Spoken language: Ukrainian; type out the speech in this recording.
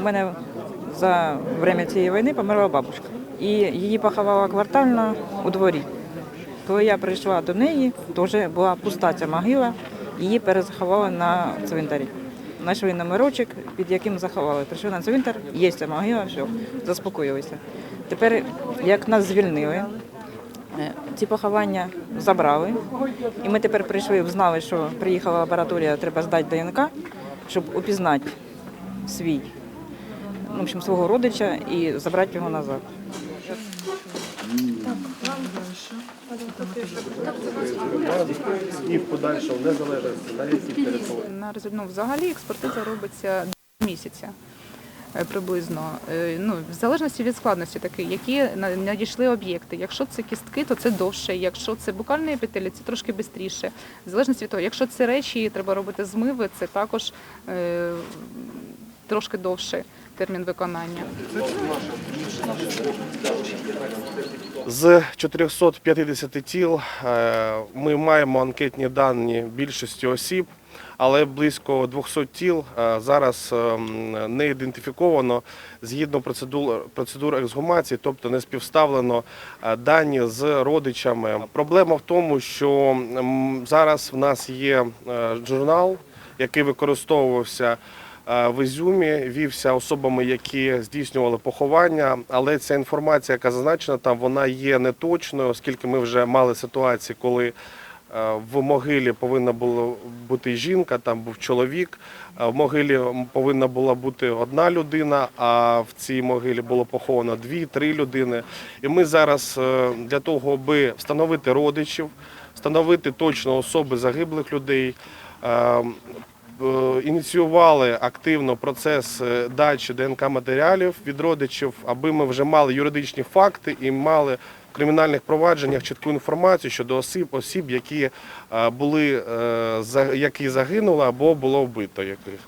У мене за время цієї війни померла бабушка. І її поховала квартально у дворі. Коли я прийшла до неї, теж була пуста ця могила, її перезаховали на цвинтарі. Знайшли номерочок, під яким заховали. Прийшли на цвинтар, є ця могила, все, заспокоїлися. Тепер, як нас звільнили, е, ці поховання забрали. І ми тепер прийшли, знали, що приїхала лабораторія, треба здати ДНК, щоб упізнати свій, ну, в общем, свого родича і забрати його назад. і в подальшому залежить на якій території. На ну, взагалі експертиза робиться місяця приблизно. Е, Ну, в залежності від складності такої, які на- надійшли об'єкти. Якщо це кістки, то це довше. Якщо це букальний епітелій, це трошки швидше. В залежності від того, якщо це речі, треба робити змиви, це також е, трошки довше термін виконання. З 450 тіл е, ми маємо анкетні дані більшості осіб, але близько 200 тіл е, зараз ем, не ідентифіковано згідно процедур, ексгумації, тобто не співставлено е, дані з родичами. Проблема в тому, що зараз в нас є е, журнал, який використовувався в Ізюмі, вівся особами, які здійснювали поховання, але ця інформація, яка зазначена там, вона є неточною, оскільки ми вже мали ситуації, коли в могилі повинна була бути жінка, там був чоловік. В могилі повинна була бути одна людина, а в цій могилі було поховано дві-три людини. І ми зараз е, для того, аби встановити родичів, встановити точно особи загиблих людей. Е, ініціювали активно процес е, дачі ДНК матеріалів від родичів, аби ми вже мали юридичні факти і мали в кримінальних провадженнях чітку інформацію щодо осіб, осіб, які е, були які загинули або було вбито яких.